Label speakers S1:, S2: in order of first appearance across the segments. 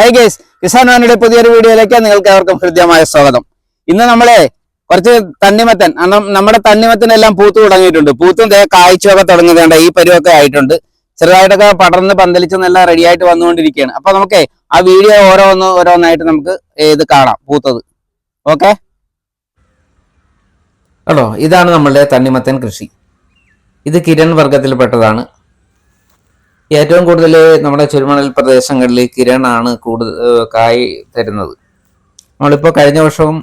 S1: High guys Kisan വാനിയുടെ പുതിയൊരു വീഡിയോയിലേക്ക് നിങ്ങൾക്ക് അവർക്കും ഹൃദ്യമായ സ്വാഗതം. ഇന്ന് നമ്മളെ കുറച്ച് തണ്ണിമത്തൻ നമ്മുടെ തണ്ണിമത്തനെല്ലാം പൂത്തു തുടങ്ങിയിട്ടുണ്ട്. പൂത്തും തേ കായ്ച്ചൊക്കെ തുടങ്ങുന്നുണ്ട് ഈ പരുവൊക്കെ ആയിട്ടുണ്ട്. ചെറുതായിട്ടൊക്കെ പടർന്ന് പന്തലിച്ചെന്നെല്ലാം റെഡി ആയിട്ട് വന്നുകൊണ്ടിരിക്കുകയാണ്. അപ്പൊ നമുക്ക് ആ വീഡിയോ ഓരോന്ന് ഓരോന്നായിട്ട് നമുക്ക് ഇത് കാണാം പൂത്തത്. ഓക്കെ ഹലോ ഇതാണ് നമ്മളുടെ തണ്ണിമത്തൻ കൃഷി. ഇത് കിരൺ വർഗത്തിൽപ്പെട്ടതാണ്. ഏറ്റവും കൂടുതൽ നമ്മുടെ ചുരുമണൽ പ്രദേശങ്ങളിൽ കിരണാണ് കൂടുതൽ കായി തരുന്നത്. നമ്മളിപ്പോൾ കഴിഞ്ഞ വർഷവും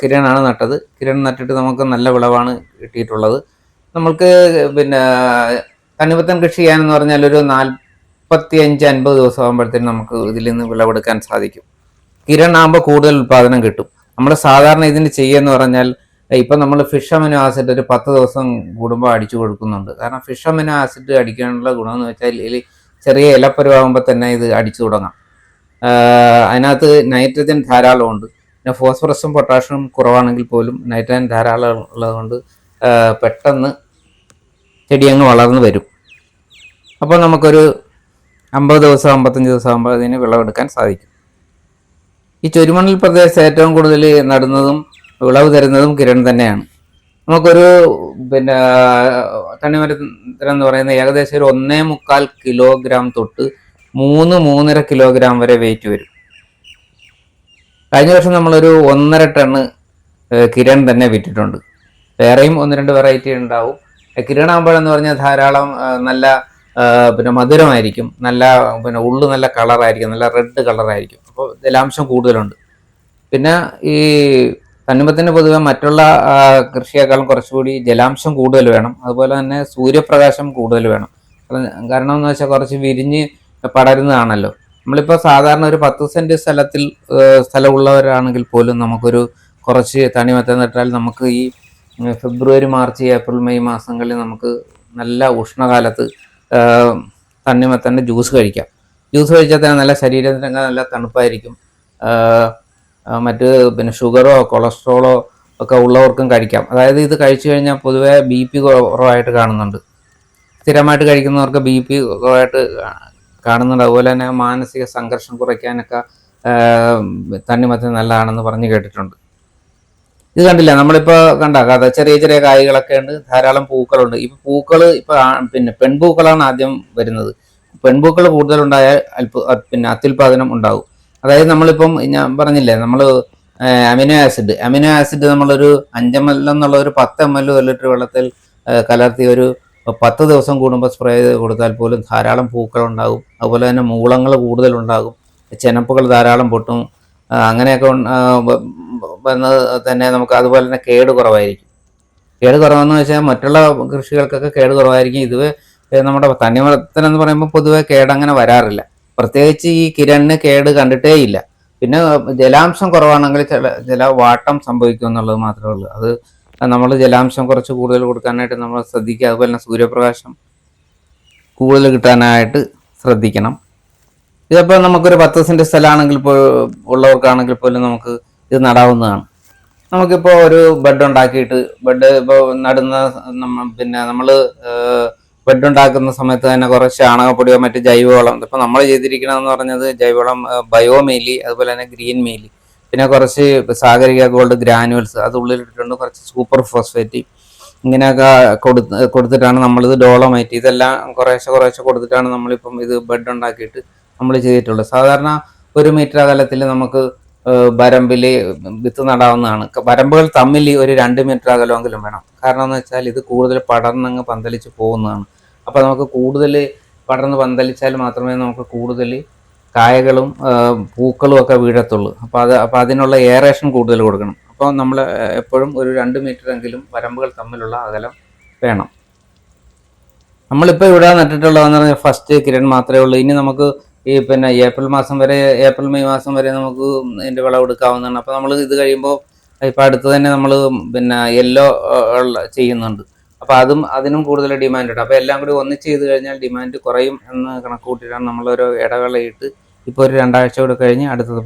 S1: കിരണാണ് നട്ടത്. കിരൺ നട്ടിട്ട് നമുക്ക് നല്ല വിളവാണ് കിട്ടിയിട്ടുള്ളത്. നമ്മൾക്ക് പിന്നെ തണ്ണിമത്തൻ കൃഷി ചെയ്യാനെന്ന് പറഞ്ഞാൽ ഒരു നാൽപ്പത്തി അഞ്ച് അൻപത് ദിവസം ആകുമ്പോഴത്തേനും നമുക്ക് ഇതിൽ നിന്ന് വിളവെടുക്കാൻ സാധിക്കും. കിരൺ ആകുമ്പോൾ കൂടുതൽ ഉൽപ്പാദനം കിട്ടും. നമ്മൾ സാധാരണ ഇതിന് ചെയ്യുമെന്ന് പറഞ്ഞാൽ ഇപ്പം നമ്മൾ ഫിഷ് അമിനോ ആസിഡ് ഒരു പത്ത് ദിവസം കൂടുമ്പോൾ അടിച്ചു കൊടുക്കുന്നുണ്ട്. കാരണം ഫിഷ് അമിനോ ആസിഡ് അടിക്കാനുള്ള ഗുണം എന്ന് വെച്ചാൽ ഇതിൽ ചെറിയ ഇലപ്പരുവാകുമ്പോൾ തന്നെ ഇത് അടിച്ചു തുടങ്ങാം. അതിനകത്ത് നൈട്രജൻ ധാരാളമുണ്ട് പിന്നെ ഫോസ്ഫറസും പൊട്ടാഷ്യവും കുറവാണെങ്കിൽ പോലും നൈട്രജൻ ധാരാളം ഉള്ളതുകൊണ്ട് പെട്ടെന്ന് ചെടി അങ്ങ് വളർന്നു വരും. അപ്പോൾ നമുക്കൊരു അമ്പത് ദിവസം അമ്പത്തഞ്ച് ദിവസം ആകുമ്പോൾ അതിന് വിളവെടുക്കാൻ സാധിക്കും. ഈ ചുരുമണൽ പ്രദേശത്ത് ഏറ്റവും കൂടുതൽ നടുന്നതും വിളവ് തരുന്നതും കിരൺ തന്നെയാണ്. നമുക്കൊരു പിന്നെ തണ്ണിമരത്തിന് എന്ന് പറയുന്നത് ഏകദേശം ഒരു ഒന്നേ മുക്കാൽ കിലോഗ്രാം തൊട്ട് മൂന്ന് മൂന്നര കിലോഗ്രാം വരെ വെയിറ്റ് വരും. കഴിഞ്ഞ വർഷം നമ്മളൊരു ഒന്നര ടണ്ണ് കിരൺ തന്നെ വിറ്റിട്ടുണ്ട്. വേറെയും ഒന്ന് രണ്ട് വെറൈറ്റി ഉണ്ടാവും. കിരൺ ആകുമ്പോഴെന്ന് പറഞ്ഞാൽ ധാരാളം നല്ല പിന്നെ മധുരമായിരിക്കും. നല്ല പിന്നെ ഉള്ളു നല്ല കളറായിരിക്കും നല്ല റെഡ് കളറായിരിക്കും അപ്പോൾ ജലാംശം കൂടുതലുണ്ട്. പിന്നെ ഈ തണ്ണിമത്തിന് പൊതുവെ മറ്റുള്ള കൃഷിയേക്കാളും കുറച്ചുകൂടി ജലാംശം കൂടുതൽ വേണം. അതുപോലെ തന്നെ സൂര്യപ്രകാശം കൂടുതൽ വേണം. കാരണം- എന്ന് വെച്ചാൽ കുറച്ച് വിരിഞ്ഞ് പടരുന്നതാണല്ലോ. നമ്മളിപ്പോൾ സാധാരണ ഒരു പത്ത് സെന്റ് സ്ഥലത്തിൽ സ്ഥലമുള്ളവരാണെങ്കിൽ പോലും നമുക്കൊരു കുറച്ച് തണിമത്തം നട്ടാൽ നമുക്ക് ഈ ഫെബ്രുവരി മാർച്ച് ഏപ്രിൽ മെയ് മാസങ്ങളിൽ നമുക്ക് നല്ല ഉഷ്ണകാലത്ത് തണ്ണിമത്തന്റെ ജ്യൂസ് കഴിക്കാം. ജ്യൂസ് കഴിച്ചാൽ തന്നെ നല്ല ശരീരത്തിനൊക്കെ നല്ല തണുപ്പായിരിക്കും. മറ്റ് പിന്നെ ഷുഗറോ കൊളസ്ട്രോളോ ഒക്കെ ഉള്ളവർക്കും കഴിക്കാം. അതായത് ഇത് കഴിച്ചു കഴിഞ്ഞാൽ പൊതുവെ ബി പി കുറവായിട്ട് കാണുന്നുണ്ട്. സ്ഥിരമായിട്ട് കഴിക്കുന്നവർക്ക് ബി പി കുറവായിട്ട് കാണുന്നുണ്ട്. അതുപോലെ തന്നെ മാനസിക സംഘർഷം കുറയ്ക്കാനൊക്കെ തണ്ണിമത്തൻ നല്ലതാണെന്ന് പറഞ്ഞു കേട്ടിട്ടുണ്ട്. ഇത് കണ്ടില്ല? നമ്മളിപ്പോൾ കണ്ട കഥ ചെറിയ ചെറിയ കായ്കളൊക്കെ ഉണ്ട്. ധാരാളം പൂക്കളുണ്ട്. ഇപ്പം പൂക്കൾ ഇപ്പോൾ പിന്നെ പെൺപൂക്കളാണ് ആദ്യം വരുന്നത്. പെൺപൂക്കൾ കൂടുതലുണ്ടായാൽ അല്പ പിന്നെ അത്യുൽപാദനം ഉണ്ടാവും. അതായത് നമ്മളിപ്പം ഞാൻ പറഞ്ഞില്ലേ നമ്മൾ അമിനോ ആസിഡ്. അമിനോ ആസിഡ് നമ്മളൊരു അഞ്ചെം എൽ എന്നുള്ള ഒരു പത്ത് എം എൽ ഒരു ലിറ്റർ വെള്ളത്തിൽ കലർത്തി ഒരു പത്ത് ദിവസം കൂടുമ്പോൾ സ്പ്രേ ചെയ്ത് കൊടുത്താൽ പോലും ധാരാളം പൂക്കൾ ഉണ്ടാകും. അതുപോലെ തന്നെ മൂളങ്ങൾ കൂടുതലുണ്ടാകും ചെനപ്പുകൾ ധാരാളം പൊട്ടും. അങ്ങനെയൊക്കെ വന്ന് തന്നെ നമുക്ക് അതുപോലെ തന്നെ കേട് കുറവായിരിക്കും. കേട് കുറവെന്ന് വെച്ചാൽ മറ്റുള്ള കൃഷികൾക്കൊക്കെ കേട് കുറവായിരിക്കും. ഇത് നമ്മുടെ തണ്ണിമത്തൻ എന്ന് പറയുമ്പോൾ പൊതുവെ കേടങ്ങനെ വരാറില്ല. പ്രത്യേകിച്ച് ഈ കിരണിന് കേട് കണ്ടിട്ടേ ഇല്ല. പിന്നെ ജലാംശം കുറവാണെങ്കിൽ ചില ചില വാട്ടം സംഭവിക്കും എന്നുള്ളത് മാത്രമേ ഉള്ളൂ. അത് നമ്മൾ ജലാംശം കുറച്ച് കൂടുതൽ കൊടുക്കാനായിട്ട് നമ്മൾ ശ്രദ്ധിക്കുക. അതുപോലെ തന്നെ സൂര്യപ്രകാശം കൂടുതൽ കിട്ടാനായിട്ട് ശ്രദ്ധിക്കണം. ഇതിപ്പോൾ നമുക്കൊരു പത്ത് സെന്റ് സ്ഥലമാണെങ്കിൽ ഇപ്പോൾ ഉള്ളവർക്കാണെങ്കിൽ പോലും നമുക്ക് ഇത് നടാവുന്നതാണ്. നമുക്കിപ്പോൾ ഒരു ബെഡ് ഉണ്ടാക്കിയിട്ട് ബെഡ് ഇപ്പോൾ നടുന്ന പിന്നെ നമ്മൾ ബെഡ് ഉണ്ടാക്കുന്ന സമയത്ത് തന്നെ കുറച്ച് ചാണകപ്പൊടിയോ മറ്റ് ജൈവവളം ഇപ്പം നമ്മൾ ചെയ്തിരിക്കണമെന്ന് പറഞ്ഞത് ജൈവവളം ബയോമേലി അതുപോലെ തന്നെ ഗ്രീൻ മേലി പിന്നെ കുറച്ച് സാഗരിക ഗോൾഡ് ഗ്രാനുവൽസ് അത് ഉള്ളിലിട്ടിട്ടുണ്ട്. കുറച്ച് സൂപ്പർ ഫോസ്ഫേറ്റ് ഇങ്ങനെയൊക്കെ കൊടുത്ത് കൊടുത്തിട്ടാണ് നമ്മളിത് ഡോളമൈറ്റ് ഇതെല്ലാം കുറേശ്ശെ കുറേശ്ശെ കൊടുത്തിട്ടാണ് നമ്മളിപ്പം ഇത് ബെഡ് ഉണ്ടാക്കിയിട്ട് നമ്മൾ ചെയ്തിട്ടുള്ളത്. സാധാരണ ഒരു മീറ്റർ അകലത്തിൽ നമുക്ക് വരമ്പിൽ വിത്ത് നടാവുന്നതാണ്. വരമ്പുകൾ തമ്മിൽ ഒരു രണ്ട് മീറ്റർ അകലമെങ്കിലും വേണം. കാരണം എന്ന് വെച്ചാൽ ഇത് കൂടുതൽ പടർന്നങ്ങ് പന്തലിച്ച് പോകുന്നതാണ്. അപ്പോൾ നമുക്ക് കൂടുതൽ പടർന്ന് പന്തലിച്ചാൽ മാത്രമേ നമുക്ക് കൂടുതൽ കായകളും പൂക്കളും ഒക്കെ വീഴത്തുള്ളൂ. അപ്പോൾ അത് അപ്പോൾ അതിനുള്ള എയറേഷൻ കൂടുതൽ കൊടുക്കണം. അപ്പോൾ നമ്മൾ എപ്പോഴും ഒരു രണ്ട് എങ്കിലും വരമ്പുകൾ തമ്മിലുള്ള അകലം വേണം. നമ്മളിപ്പോൾ ഇവിടെ നട്ടിട്ടുള്ളതെന്ന് പറഞ്ഞാൽ ഫസ്റ്റ് കിരൺ മാത്രമേ ഉള്ളൂ. ഇനി നമുക്ക് ഈ പിന്നെ ഏപ്രിൽ മാസം വരെ ഏപ്രിൽ മെയ് മാസം വരെ നമുക്ക് ഇതിന്റെ വിളവെടുക്കാവുന്നതാണ് അപ്പോൾ നമ്മൾ ഇത് കഴിയുമ്പോൾ ഇപ്പോൾ അടുത്ത് തന്നെ നമ്മൾ പിന്നെ യെല്ലോ ചെയ്യുന്നുണ്ട്. അപ്പോൾ അതും അതിനും കൂടുതൽ ഡിമാൻഡ് ഉണ്ട്. അപ്പോൾ എല്ലാം കൂടി ഒന്നിച്ച് ചെയ്ത് കഴിഞ്ഞാൽ ഡിമാൻഡ് കുറയും എന്ന് കണക്ക് കൂട്ടിയിട്ടാണ് നമ്മളൊരു ഇടവേളയിട്ട് ഇപ്പോൾ ഒരു രണ്ടാഴ്ച കൂടെ കഴിഞ്ഞ് അടുത്തത്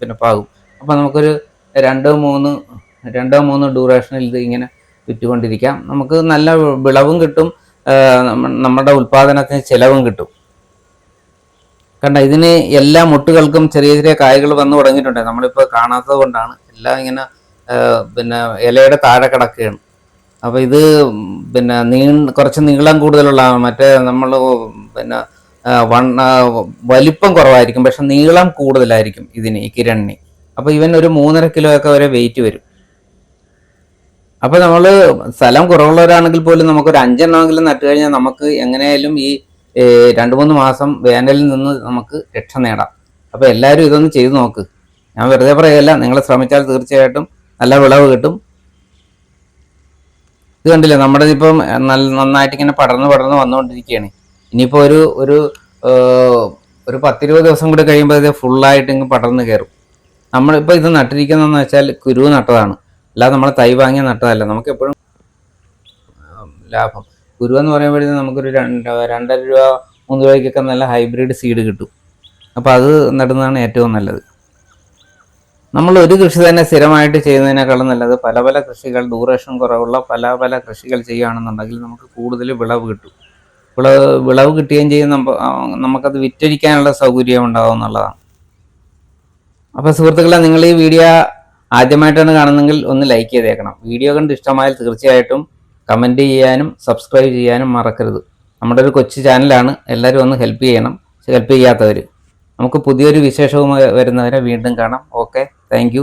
S1: പിന്നെ പാകും. അപ്പോൾ നമുക്കൊരു രണ്ടോ മൂന്ന് രണ്ടോ മൂന്ന് ഡ്യൂറേഷനിൽ ഇത് ഇങ്ങനെ വിറ്റുകൊണ്ടിരിക്കാം. നമുക്ക് നല്ല വിളവും കിട്ടും നമ്മുടെ ഉൽപ്പാദനത്തിന് ചിലവും കിട്ടും. കണ്ട ഇതിന് എല്ലാ മുട്ടുകൾക്കും ചെറിയ ചെറിയ കായകൾ വന്നു തുടങ്ങിയിട്ടുണ്ട്. നമ്മളിപ്പോൾ കാണാത്തത് കൊണ്ടാണ് എല്ലാം ഇങ്ങനെ പിന്നെ ഇലയുടെ താഴെ കിടക്കുകയാണ്. അപ്പോൾ ഇത് പിന്നെ നീ കുറച്ച് നീളം കൂടുതലുള്ള മറ്റേ നമ്മൾ പിന്നെ വൺ വലിപ്പം കുറവായിരിക്കും. പക്ഷെ നീളം കൂടുതലായിരിക്കും ഇതിന് ഈ കിരണിന്. അപ്പോൾ ഇവൻ ഒരു മൂന്നര കിലോ ഒക്കെ വരെ വെയിറ്റ് വരും. അപ്പോൾ നമ്മൾ സ്ഥലം കുറവുള്ളവരാണെങ്കിൽ പോലും നമുക്കൊരു അഞ്ചെണ്ണമെങ്കിലും നട്ട് കഴിഞ്ഞാൽ നമുക്ക് എങ്ങനെയായാലും ഈ രണ്ട് മൂന്ന് മാസം വേനലിൽ നിന്ന് നമുക്ക് രക്ഷ നേടാം. അപ്പോൾ എല്ലാവരും ഇതൊന്ന് ചെയ്തു നോക്ക്. ഞാൻ വെറുതെ പറയല്ല നിങ്ങൾ ശ്രമിച്ചാൽ തീർച്ചയായിട്ടും നല്ല വിളവ് കിട്ടും. ഇത് കണ്ടില്ലേ? നമ്മുടെ ഇപ്പം നല്ല നന്നായിട്ട് ഇങ്ങനെ പടർന്ന് പടർന്ന് വന്നുകൊണ്ടിരിക്കുകയാണ്. ഇനിയിപ്പോൾ ഒരു ഒരു ഒരു പത്തിരുപത് ദിവസം കൂടി കഴിയുമ്പോൾ ഇത് ഫുള്ളായിട്ട് ഇങ്ങ് പടർന്ന് കയറും. നമ്മളിപ്പോൾ ഇത് നട്ടിരിക്കുന്നതെന്ന് വെച്ചാൽ കുരു നട്ടതാണ്. അല്ലാതെ നമ്മൾ തൈ വാങ്ങിയ നട്ടതല്ല. നമുക്ക് എപ്പോഴും ലാഭം. കുരു എന്ന് പറയുമ്പോഴത്തേക്കും നമുക്കൊരു രണ്ട് രണ്ടര രൂപ മൂന്ന് രൂപയ്ക്കൊക്കെ നല്ല ഹൈബ്രിഡ് സീഡ് കിട്ടും. അപ്പോൾ അത് നടുന്നതാണ് ഏറ്റവും നല്ലത്. നമ്മൾ ഒരു കൃഷി തന്നെ സ്ഥിരമായിട്ട് ചെയ്യുന്നതിനേക്കാളും നല്ലത് പല പല കൃഷികൾ ഡ്യൂറേഷൻ കുറവുള്ള പല പല കൃഷികൾ ചെയ്യുകയാണെന്നുണ്ടെങ്കിൽ നമുക്ക് കൂടുതൽ വിളവ് കിട്ടും. വിളവ് വിളവ് കിട്ടുകയും ചെയ്യും. നമുക്കത് വിറ്റഴിക്കാനുള്ള സൗകര്യം ഉണ്ടാവും എന്നുള്ളതാണ്. അപ്പോൾ സുഹൃത്തുക്കളെ നിങ്ങൾ ഈ വീഡിയോ ആദ്യമായിട്ടാണ് കാണുന്നതെങ്കിൽ ഒന്ന് ലൈക്ക് ചെയ്തേക്കണം. വീഡിയോ കണ്ട് ഇഷ്ടമായാൽ തീർച്ചയായിട്ടും കമന്റ് ചെയ്യാനും സബ്സ്ക്രൈബ് ചെയ്യാനും മറക്കരുത്. നമ്മുടെ ഒരു കൊച്ചു ചാനലാണ് എല്ലാവരും ഒന്ന് ഹെൽപ്പ് ചെയ്യണം. ഹെൽപ്പ് ചെയ്യാത്തവർ നമുക്ക് പുതിയൊരു വിശേഷവുമായി വരുന്നവരെ വീണ്ടും കാണാം. Okay thank